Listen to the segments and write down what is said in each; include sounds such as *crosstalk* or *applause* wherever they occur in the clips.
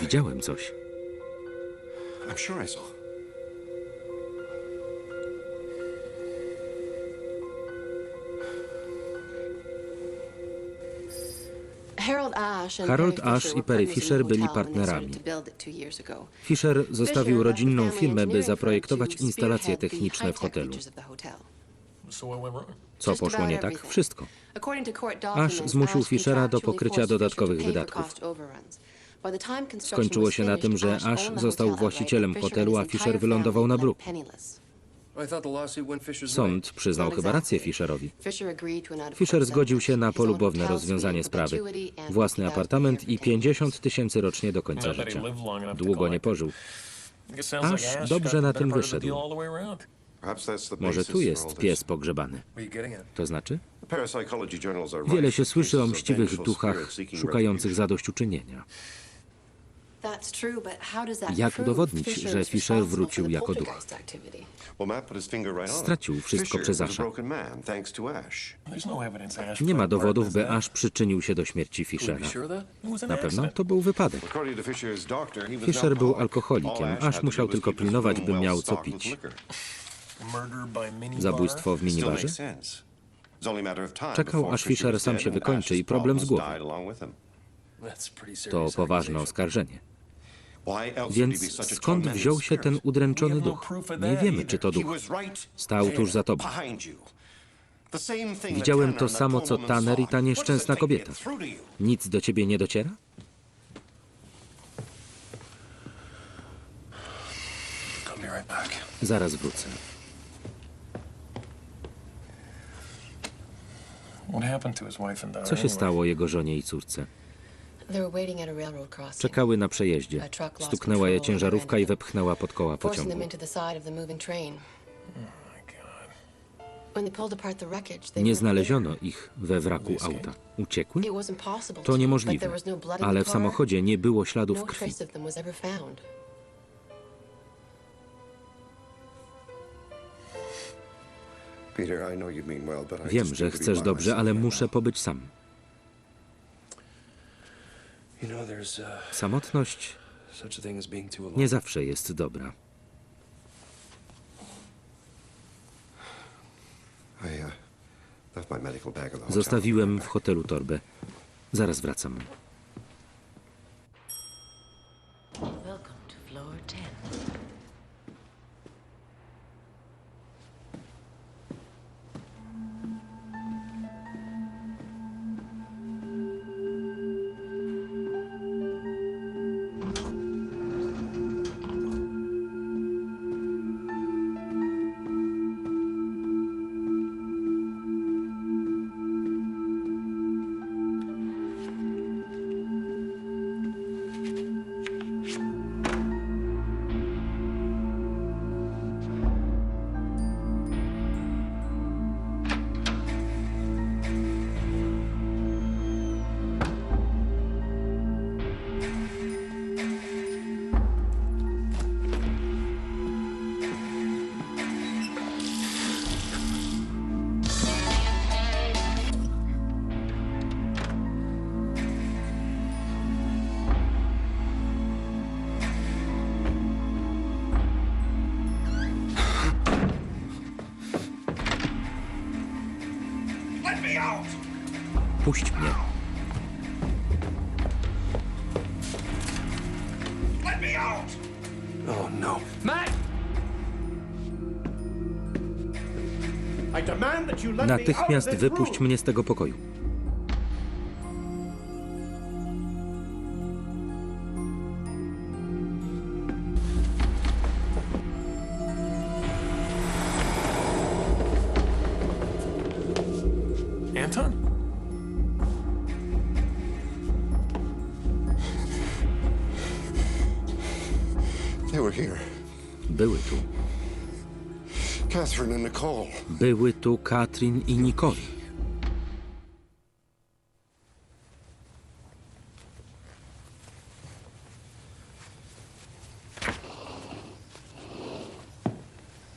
Widziałem coś. Harold Ash i Perry Fisher byli partnerami. Fisher zostawił rodzinną firmę, by zaprojektować instalacje techniczne w hotelu. Co poszło nie tak? Wszystko. Ash zmusił Fischera do pokrycia dodatkowych wydatków. Skończyło się na tym, że Ash został właścicielem hotelu, a Fisher wylądował na bruk. Sąd przyznał chyba rację Fisherowi. Fisher zgodził się na polubowne rozwiązanie sprawy. Własny apartament i 50 tysięcy rocznie do końca życia. Długo nie pożył. Aż dobrze na tym wyszedł. Może tu jest pies pogrzebany. To znaczy? Wiele się słyszy o mściwych duchach szukających zadośćuczynienia. Jak udowodnić, że Fisher wrócił jako duch? Stracił wszystko przez Asha. Ash. Nie ma dowodów, by Ash przyczynił się do śmierci Fishera. Na pewno to był wypadek. Fisher był alkoholikiem, Ash musiał tylko pilnować, by miał co pić. Zabójstwo w minibarze? Czekał, aż Fisher sam się wykończy i problem z him. To poważne oskarżenie. Więc skąd wziął się ten udręczony duch? Nie wiemy, czy to duch. Stał tuż za tobą. Widziałem to samo, co Tanner i ta nieszczęsna kobieta. Nic do ciebie nie dociera? Zaraz wrócę. Co się stało jego żonie i córce? Czekały na przejeździe. Stuknęła je ciężarówka i wepchnęła pod koła pociągu. Nie znaleziono ich we wraku auta. Uciekły? To niemożliwe, ale w samochodzie nie było śladów No krwi. Wiem, że chcesz dobrze, ale muszę pobyć sam. You know, there's uh, Samotność such a thing as being too alone. nie zawsze jest dobra. I uh, left my medical bag at the hotel. Zostawiłem w hotelu torbę. Zaraz wracam. Puść mnie. Oh no. Natychmiast wypuść mnie z tego pokoju. They were here. Były tu. Catherine and Nicole. Były tu Katrin i Nicole.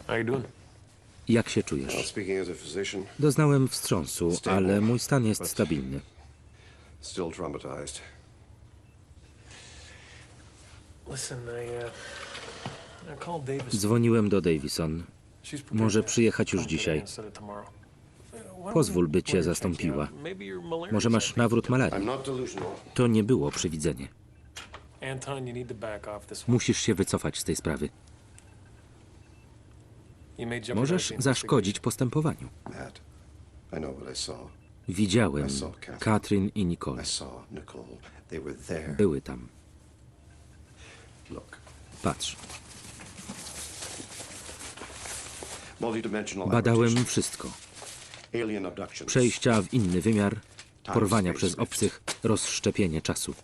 How you doing? Jak się czujesz? speaking as a physician, Doznałem wstrząsu, ale mój stan jest stabilny. still traumatized. Listen, I, uh. Dzwoniłem do Davison. Może przyjechać już dzisiaj. Pozwól, by cię zastąpiła. Może masz nawrót malarii. To nie było przewidzenie. Musisz się wycofać z tej sprawy. Możesz zaszkodzić postępowaniu. Widziałem Katrin i Nicole. Były tam. Patrz, badałem wszystko. Przejścia w inny wymiar, porwania przez obcych, rozszczepienie czasu.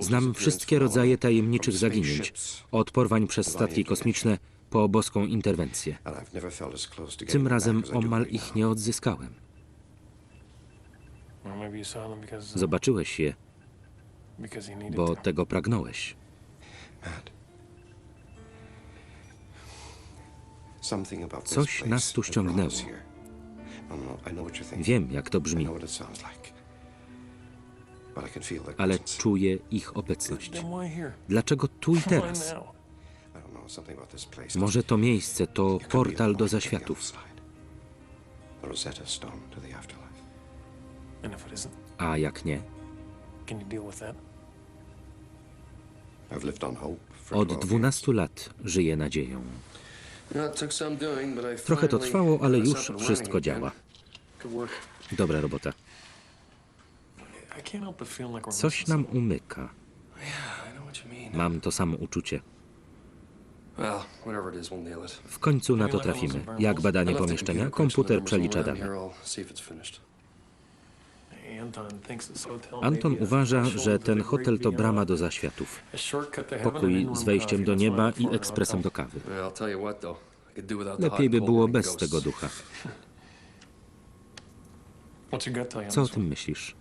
Znam wszystkie rodzaje tajemniczych zaginięć, od porwań przez statki kosmiczne po boską interwencję. Tym razem omal ich nie odzyskałem. Uh, Zobaczyłeś je, bo tego pragnąłeś. Coś nas tu ściągnęło. us here. I know what you're thinking. Wiem, jak to I brzmi, know what it sounds like. But I can feel their ale czuję ich obecność. Then why here? Dlaczego tu i teraz? now? I don't know, something about this place. Może to miejsce to portal do zaświatów, a jak nie? Od 12 12 lat żyję nadzieją. Trochę to trwało, ale już wszystko działa. Dobra robota. Coś nam umyka. Mam to samo uczucie. W końcu na to trafimy. Jak badanie pomieszczenia, komputer przelicza dane. Anton uważa, że ten hotel to brama do zaświatów. Pokój z wejściem do nieba I ekspresem do kawy. Lepiej by było bez tego ducha. *laughs* Co o tym myślisz?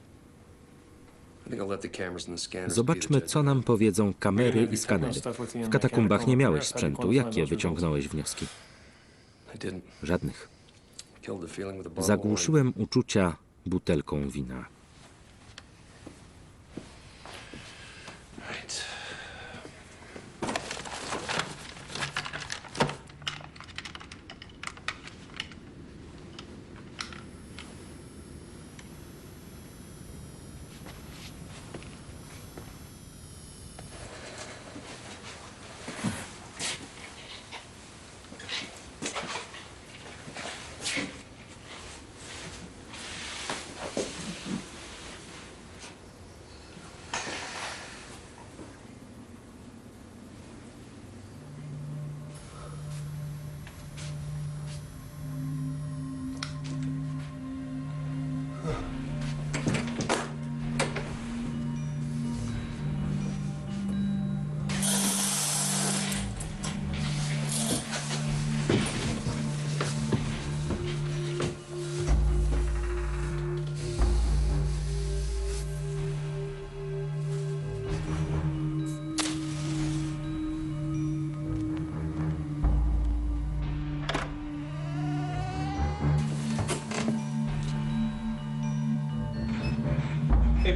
Zobaczmy, co nam powiedzą kamery i skanery. W katakumbach nie miałeś sprzętu. Jakie wyciągnąłeś wnioski? Żadnych. Zagłuszyłem uczucia butelką wina.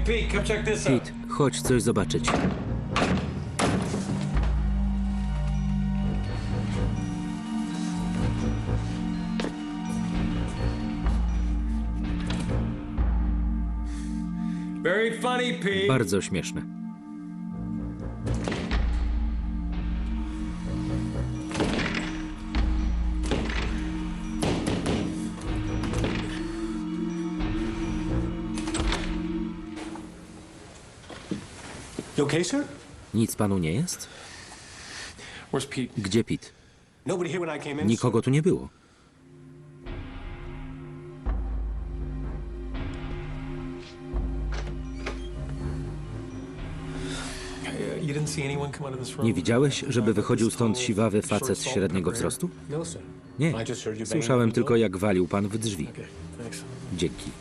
Pete, come check this out. Pete, chodź coś zobaczyć. Very funny, Pete. Bardzo śmieszne. You okay, sir? Nic panu nie jest? Where's Pete? Gdzie Pete? Nobody here when I came in. Nikogo tu nie było. You didn't see anyone come out of this room? Nie widziałeś, żeby wychodził stąd siwawy facet średniego wzrostu? No, sir. Nie. I just heard you banging Słyszałem the tylko, door. jak walił pan w drzwi. Okay, thanks. Dzięki.